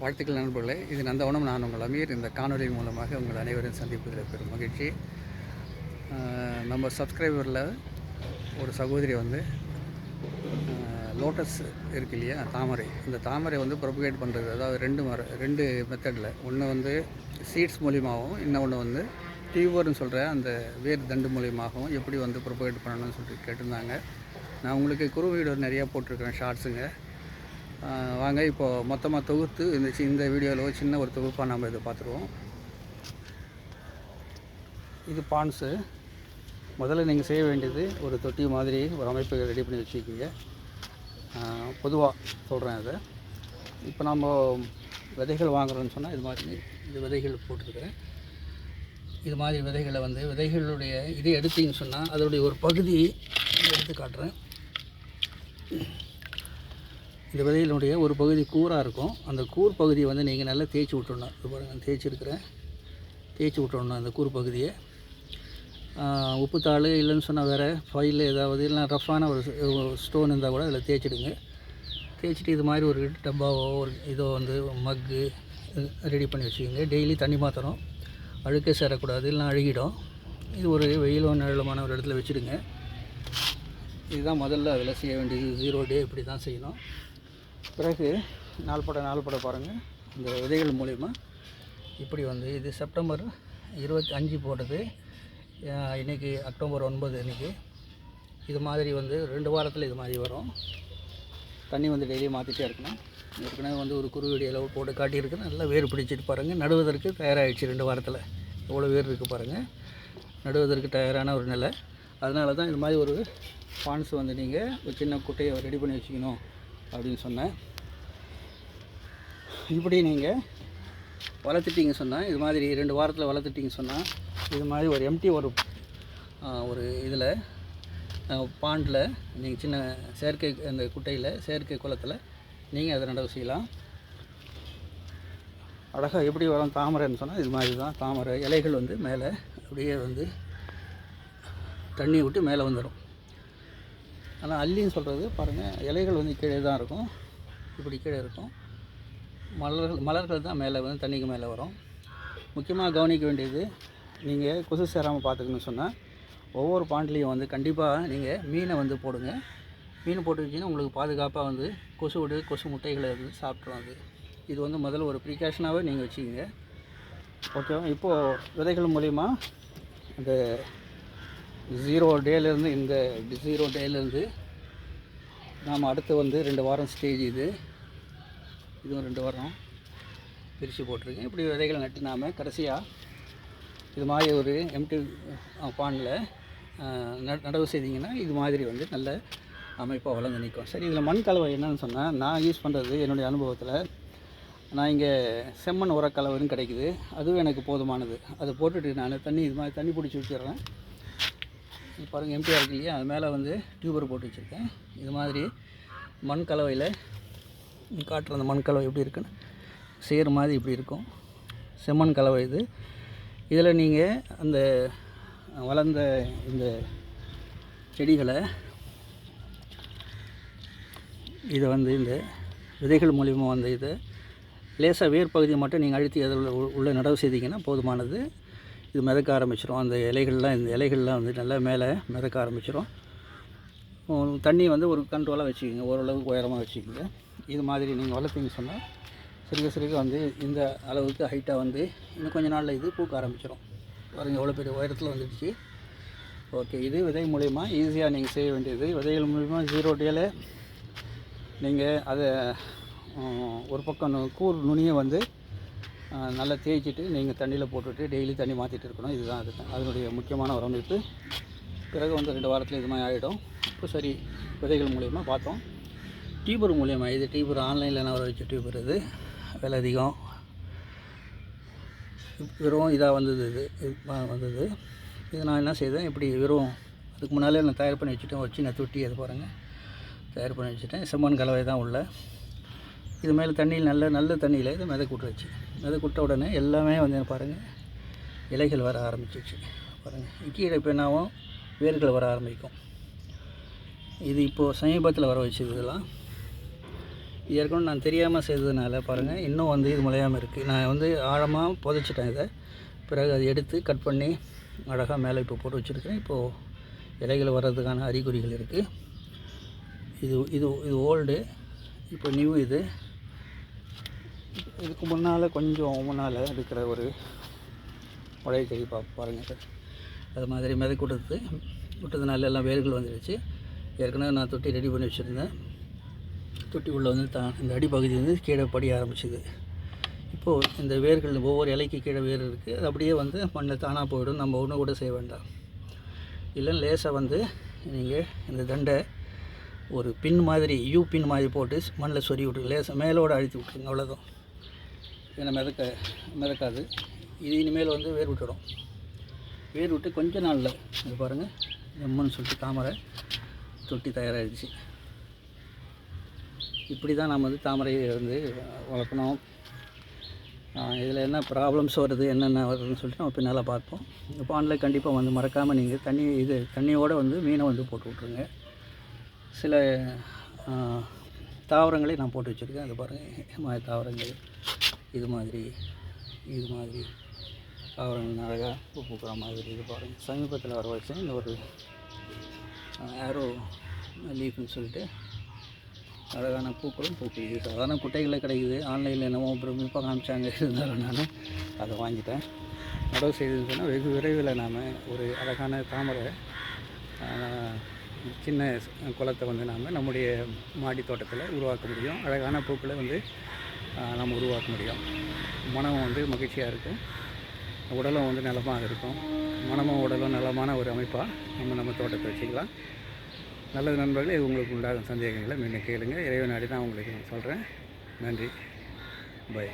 வாழ்த்துக்கள் நண்பர்களே. இது நந்தவனம். நான் உங்கள் அமீர். இந்த காணொலி மூலமாக உங்கள் அனைவரும் சந்திப்பதில் பெரும் மகிழ்ச்சி. நம்ம சப்ஸ்கிரைபரில் ஒரு சகோதரி வந்து லோட்டஸ் இருக்கு இல்லையா? தாமரை. இந்த தாமரை வந்து ப்ரொபகேட் பண்ணுறது அதாவது ரெண்டு மர ரெண்டு மெத்தடில் ஒன்று வந்து சீட்ஸ் மூலியமாகவும் இன்னொன்று வந்து டியூபர்னு சொல்கிற அந்த வேர் தண்டு மூலியமாகவும் எப்படி வந்து ப்ரொபகேட் பண்ணணும்னு சொல்லிட்டு கேட்டிருந்தாங்க. நான் உங்களுக்கு குரு வீடியோ நிறையா போட்டிருக்கிறேன் ஷார்ட்ஸுங்க வாங்க இப்போது மொத்தமாக தொகுத்து இந்த சி- இந்த வீடியோவில் சின்ன ஒரு தொகுப்பாக நம்ம இதை பார்த்துருவோம். இது பான்ஸு. முதல்ல நீங்கள் செய்ய வேண்டியது ஒரு தொட்டி மாதிரி ஒரு அமைப்பை ரெடி பண்ணி வச்சுக்கிங்க பொதுவாக சொல்கிறேன் அதை. இப்போ நம்ம விதைகள் வாங்குறோன்னு சொன்னால் இது மாதிரி இந்த விதைகள் போட்டிருக்கிறேன். இது மாதிரி விதைகளை வந்து விதைகளுடைய இதை எடுத்தீங்கன்னு சொன்னால் அதனுடைய ஒரு பகுதி எடுத்து காட்டுறேன். இந்த விதையினுடைய ஒரு பகுதி கூராக இருக்கும். அந்த கூர் பகுதியை வந்து நீங்கள் நல்லா தேய்ச்சி விட்டுடணும் இது பாருங்கள் தேய்ச்சிருக்கிறேன். தேய்ச்சி விட்டுடணும் அந்த கூர் பகுதியை. உப்புத்தாள் இல்லைன்னு சொன்னால் வேறு ஃபைல் ஏதாவது இல்லை ரஃப்பான ஒரு ஸ்டோன் இருந்தால் கூட அதில் தேய்ச்சிடுங்க. தேய்ச்சிட்டு இது மாதிரி ஒரு டப்பாவோ ஒரு இதோ வந்து மக்கு ரெடி பண்ணி வச்சுக்கோங்க. டெய்லி தண்ணி மாற்றணும் அழுக்கே சேரக்கூடாது இல்லைனா அழுகிடும். இது ஒரு வெயிலோ நிழலுமான ஒரு இடத்துல வச்சுடுங்க. இதுதான் முதல்ல அதில் செய்ய வேண்டியது. ஜீரோ டே இப்படி தான் செய்யணும். பிறகு நாள்பட நாள்பட பாருங்கள் இந்த விதைகள் மூலிமா இப்படி வந்து இது செப்டம்பர் இருபத்தி அஞ்சு போட்டது. இன்றைக்கி அக்டோபர் ஒன்பது இன்றைக்கி இது மாதிரி வந்து ரெண்டு வாரத்தில் இது மாதிரி வரும். தண்ணி வந்து டெய்லியும் மாற்றிட்டே இருக்கணும். ஏற்கனவே வந்து ஒரு குருவெடி அளவு போட்டு காட்டியிருக்கு. நல்லா வேர் பிடிச்சிட்டு பாருங்கள் நடுவதற்கு தயாராகிடுச்சு ரெண்டு வாரத்தில். எவ்வளோ வேர் இருக்குது பாருங்கள் நடுவதற்கு தயாரான ஒரு நிலை. அதனால தான் இது மாதிரி ஒரு பான்ஸ் வந்து நீங்கள் ஒரு சின்ன குட்டையை ரெடி பண்ணி வச்சுக்கணும். அப்படின்னு சொன்னேன். இப்படி நீங்கள் வளர்த்துட்டிங்க சொன்னால் இது மாதிரி ரெண்டு வாரத்தில் வளர்த்துட்டிங்க சொன்னால் இது மாதிரி ஒரு எம்டி ஒரு ஒரு இதில் பாண்டில் நீங்கள் சின்ன செயற்கை அந்த குட்டையில் செயற்கை குளத்தில் நீங்கள் அதை நடவு செய்யலாம். அழகாக எப்படி வரும் தாமரைன்னு சொன்னால் இது மாதிரி தான். தாமரை இலைகள் வந்து மேலே அப்படியே வந்து தண்ணி விட்டு மேலே வந்துடும் ஆனால் அல்லின்னு சொல்கிறது பாருங்கள் இலைகள் வந்து கீழே தான் இருக்கும். இப்படி கீழே இருக்கும். மலர்கள் மலர்கள் தான் மேலே வந்து தண்ணிக்கு மேலே வரும். முக்கியமாக கவனிக்க வேண்டியது நீங்கள் கொசு சேராமல் பார்த்துக்கணும்னு சொன்னால் ஒவ்வொரு பாண்ட்லேயும் வந்து கண்டிப்பாக நீங்கள் மீனை வந்து போடுங்க. மீன் போட்டு வச்சிங்கன்னா உங்களுக்கு பாதுகாப்பாக வந்து கொசு விடு கொசு முட்டைகளை வந்து சாப்பிட்ருவோம் அது. இது வந்து முதல்ல ஒரு ப்ரிகாஷனாகவே நீங்கள் வச்சுக்கோங்க. ஓகேவா இப்போது விதைகள் மூலிமா அந்த ஜீரோ டேலேருந்து இந்த ஜீரோ டேலேருந்து நாம் அடுத்து வந்து ரெண்டு வாரம் ஸ்டேஜ் இது. இதுவும் ரெண்டு வாரம் பிரித்து போட்டிருக்கேன். இப்படி விதைகளை நட்டு நாம் கடைசியாக இது மாதிரி ஒரு எம்டி பானில் நடவு செய்தீங்கன்னா இது மாதிரி வந்து நல்ல அமைப்பாக வளர்ந்து நிற்கும். சரி இதில் மண் கலவை என்னன்னு சொன்னால் நான் யூஸ் பண்ணுறது என்னுடைய அனுபவத்தில் நான் இங்கே செம்மண் உரக்கலவைன்னு கிடைக்குது. அதுவும் எனக்கு போதுமானது. அதை போட்டுட்டு நான் தண்ணி இது மாதிரி தண்ணி பிடிச்சி வச்சிடுறேன் இது பாருங்கள் எம்டிஆர் இருக்கு இல்லையா? அது மேலே வந்து டியூபர் போட்டு வச்சுருக்கேன். இது மாதிரி மண் கலவையில் காட்டுற அந்த மண் கலவை எப்படி இருக்குன்னு சேர் மாதிரி இப்படி இருக்கும். செம்மண் கலவை இது. இதில் நீங்கள் அந்த வளர்ந்த இந்த செடிகளை இதை வந்து இந்த விதைகள் மூலிமா வந்த இதை லேசாக வேர் பகுதியை மட்டும் நீங்கள் அழுத்தி அதில் உள்ள- உள்ள நடவு செய்தீங்கன்னா போதுமானது. இது மிதக்க ஆரம்பிச்சிடும் அந்த இலைகள்லாம் இந்த இலைகள்லாம் வந்து நல்லா மேலே மிதக்க ஆரம்பிச்சிடும் தண்ணி வந்து ஒரு கண்ட்ரோலாக வச்சுக்கோங்க. ஓரளவுக்கு உயரமாக வச்சுக்கோங்க. இது மாதிரி நீங்கள் வளர்த்தீங்க சொன்னால் சிறுக சிறுக வந்து இந்த அளவுக்கு ஹைட்டாக வந்து இன்னும் கொஞ்ச நாளில் இது பூக்க ஆரம்பிச்சிடும் பாருங்கள் எவ்வளோ பெரிய உயரத்தில் வந்துடுச்சு. ஓகே இது விதை மூலிமா ஈஸியாக நீங்கள் செய்ய வேண்டியது. விதைகள் மூலிமா ஜீரோ டேல நீங்கள் அதை ஒரு பக்கம் கூர் நுனியை வந்து நல்லா தேய்ச்சிட்டு நீங்கள் தண்ணியில் போட்டுட்டு டெய்லி தண்ணி மாற்றிட்டு இருக்கணும். இதுதான் அது. அதனுடைய முக்கியமான ஒரு அமைப்பு பிறகு வந்து ரெண்டு வாரத்தில் இது மாதிரி ஆகிடும் இப்போ சரி விதைகள் மூலியமாக பார்த்தோம். டியூபர் மூலியமாக இது டியூபர் ஆன்லைனில் நான் வர வச்சு டியூபர் இது. விலை அதிகம். வெறும் இதாக வந்தது இது. இது வந்தது. இது நான் என்ன செய்தேன்? இப்படி வெறும் அதுக்கு முன்னாலே நான் தயார் பண்ணி வச்சுட்டேன். ஒரு சின்ன தொட்டி அது பாருங்கள் தயார் பண்ணி வச்சுட்டேன். செம்மண் கலவை தான் உள்ள. இது மேலே தண்ணியில் நல்ல நல்ல தண்ணியில் இது மிதக்க விட்டுருச்சு மிதக்க விட்ட உடனே எல்லாமே வந்து பாருங்கள் இலைகள் வர ஆரம்பிச்சிச்சு பாருங்கள் கீழே இப்போ என்னாகும் வேர்கள் வர ஆரம்பிக்கும். இது இப்போது சமீபத்தில் வர வச்சது இதெல்லாம் ஏற்கனவே நான் தெரியாமல் செய்ததுனால பாருங்கள் இன்னும் வந்து இது முளையாமல் இருக்குது நான் வந்து ஆழமாக புதைச்சிட்டேன் இதை. பிறகு அதை எடுத்து கட் பண்ணி அழகாக மேலே இப்போ போட்டு வச்சுருக்கிறேன். இப்போது இலைகள் வர்றதுக்கான அறிகுறிகள் இருக்குது இது இது இது ஓல்டு இப்போ நியூ இது. இதுக்கு முன்னால் கொஞ்சம் முன்னால் இருக்கிற ஒரு உடைய செடி பா பாருங்கள் சார். அது மாதிரி மிதக்கு விட்டது. விட்டதுனால எல்லாம் வேர்கள் வந்துடுச்சு ஏற்கனவே நான் தொட்டி ரெடி பண்ணி வச்சுருந்தேன். தொட்டி உள்ளே வந்து தான் இந்த அடிப்பகுதி வந்து கீழே படிய ஆரம்பிச்சுது. இப்போது இந்த வேர்கள் ஒவ்வொரு இலைக்கு கீழே வேர் இருக்குது அது அப்படியே வந்து மண்ணில் தானாக போயிடும். நம்ம ஒன்றும் கூட செய்ய வேண்டாம். இல்லை லேசாக வந்து நீங்கள் இந்த தண்டை ஒரு பின் மாதிரி யூ பின் மாதிரி போட்டு மண்ணில் சொறி விட்டு லேசாக மேலோடு அழுத்தி விட்ருங்க அவ்வளோதான் ஏன்னா மிதக்க மிதக்காது. இது இனிமேல் வந்து வேர் விட்டுடும். வேர் விட்டு கொஞ்ச நாளில் இது பாருங்கள் எம்முன்னு சொல்லிட்டு தாமரை தொட்டி தயாராகிடுச்சு இப்படி தான் நம்ம வந்து தாமரையை வந்து வளர்க்கணும். இதில் என்ன ப்ராப்ளம்ஸ் வருது என்னென்ன வருதுன்னு சொல்லிட்டு நம்ம பின்னால் பார்ப்போம். இந்த பாண்டில் கண்டிப்பாக வந்து மறக்காமல் நீங்கள் தண்ணி இது தண்ணியோடு வந்து மீனை வந்து போட்டு விட்ருங்க சில தாவரங்களை நான் போட்டு வச்சுருக்கேன். அது பாருங்கள் மாய தாவரங்கள். இது மாதிரி இது மாதிரி. தாவரங்கள் அழகாக பூ பூக்கிற மாதிரி இது பாருங்கள் சமீபத்தில் வர வச்சேன் இந்த ஒரு ஆரோ லீஃப்னு சொல்லிட்டு அழகான பூக்களும் பூக்குது இது சாதாரண குட்டைகளில் கிடைக்குது. ஆன்லைனில் என்னமோ பிரமிப்பாக காமிச்சாங்க. இருந்தாலும் நான் அதை வாங்கிட்டேன். நடவு செய்ததுன்னு சொன்னால் வெகு விரைவில் நாம் ஒரு அழகான தாமரை சின்ன குளத்தை வந்து நாம் நம்முடைய மாடி தோட்டத்தில் உருவாக்க முடியும். அழகான பூக்களை வந்து நம்ம நாம் உருவாக்க முடியும். மனம் வந்து மகிழ்ச்சியாக இருக்கும் உடலும் வந்து நலமாக இருக்கும். மனமும் உடலும் நலமான ஒரு அமைப்பாக நம்ம நம்ம தோட்டத்தை வச்சுக்கலாம். நல்லது நண்பர்களே இது உங்களுக்கு உண்டாகும் சந்தேகங்களை மீண்டும் கேளுங்கள் இறைவன் நாடி தான் உங்களுக்கு சொல்கிறேன் நன்றி. பை.